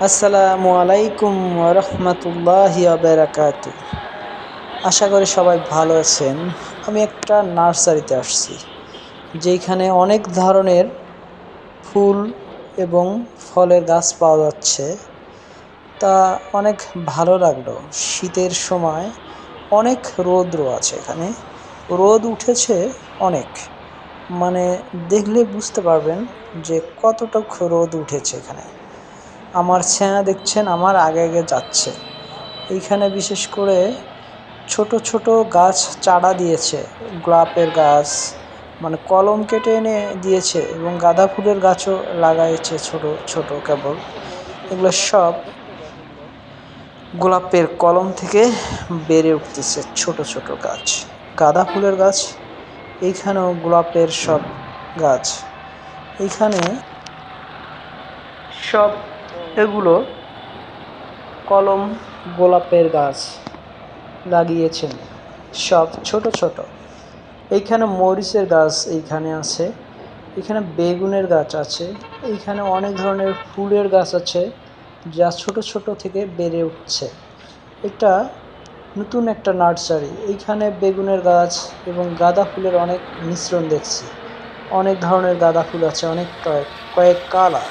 আসসালামু আলাইকুম রহমতুল্লাহি বেরাকাত আশা করি সবাই ভালো আছেন। আমি একটা নার্সারিতে আসছি যেখানে অনেক ধরনের ফুল এবং ফলের গাছ পাওয়া যাচ্ছে। তা অনেক ভালো লাগল। শীতের সময় অনেক রৌদ্র আছে এখানে। রোদ উঠেছে অনেক। মানে দেখলে বুঝতে পারবেন যে কতটুক রোদ উঠেছে এখানে। আমার ছায়া দেখছেন, আমার আগে আগে যাচ্ছে। এইখানে বিশেষ করে ছোট ছোট গাছ চারা দিয়েছে, গোলাপের গাছ মানে কলম কেটে এনে দিয়েছে এবং গাঁদা ফুলের গাছও লাগাইছে ছোট ছোট কেবল। এগুলো সব গোলাপের কলম থেকে বেড়ে উঠতেছে ছোট ছোট গাছ। গাঁদা ফুলের গাছ, এইখানেও গোলাপের সব গাছ। এইখানে সব এগুলো কলম গোলাপের গাছ লাগিয়েছেন। সব ছোট ছোট। এইখানে মরিচের গাছ এইখানে আছে এখানে বেগুনের গাছ আছে, এইখানে অনেক ধরনের ফুলের গাছ আছে যা ছোট ছোট থেকে বেড়ে উঠছে। এটা নতুন একটা নার্সারি। এইখানে বেগুনের গাছ এবং গাঁদা ফুলের অনেক মিশ্রণ দেখছি। অনেক ধরনের গাঁদা ফুল আছে, অনেক কয়েক কয়েক কালার।